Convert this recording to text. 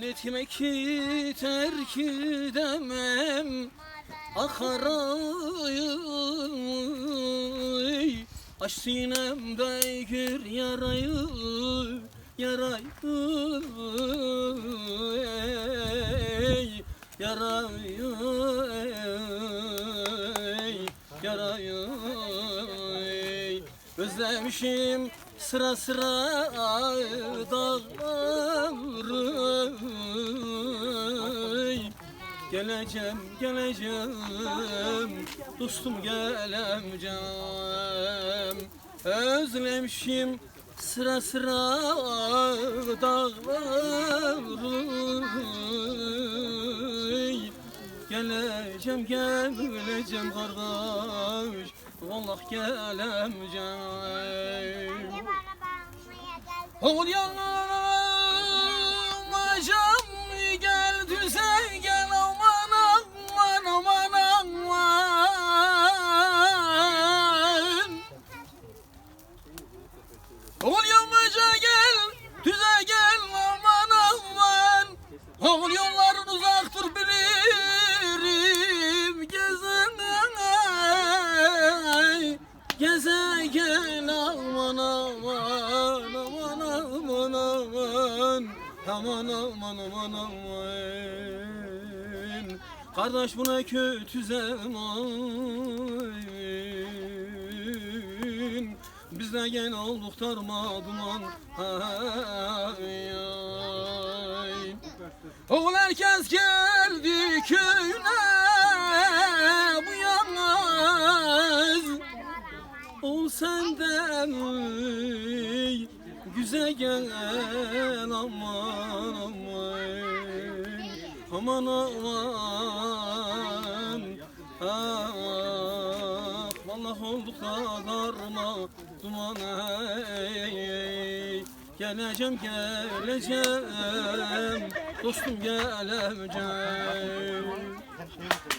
Etmek ki terk edemem. Akar ay Aç sinemde gir yarayı Yarayı. Yarayı Yarayı. Ey. Özlemişim sıra sıra dağları. Geleceğim, geleceğim, dostum gelemeyeceğim. Özlemişim sıra sıra dağları. Geleceğim, geleceğim kardeş Vallahi gelemeyeceğim Oğul yanmayacağım gel düze gel aman aman aman aman. Oğul yanmaca gel düze gel aman aman. Oğul Geze gel aman aman aman aman aman. Aman aman aman aman. Kardeş bu ne kötü zaman Biz de gene olduk darma duman. Oğul herkes geldi Ol senden ey, güzel gel aman aman. Aman aman. Ah vallahi olduk da darma duman ey. Geleceğim geleceğim. Dostum geleceğim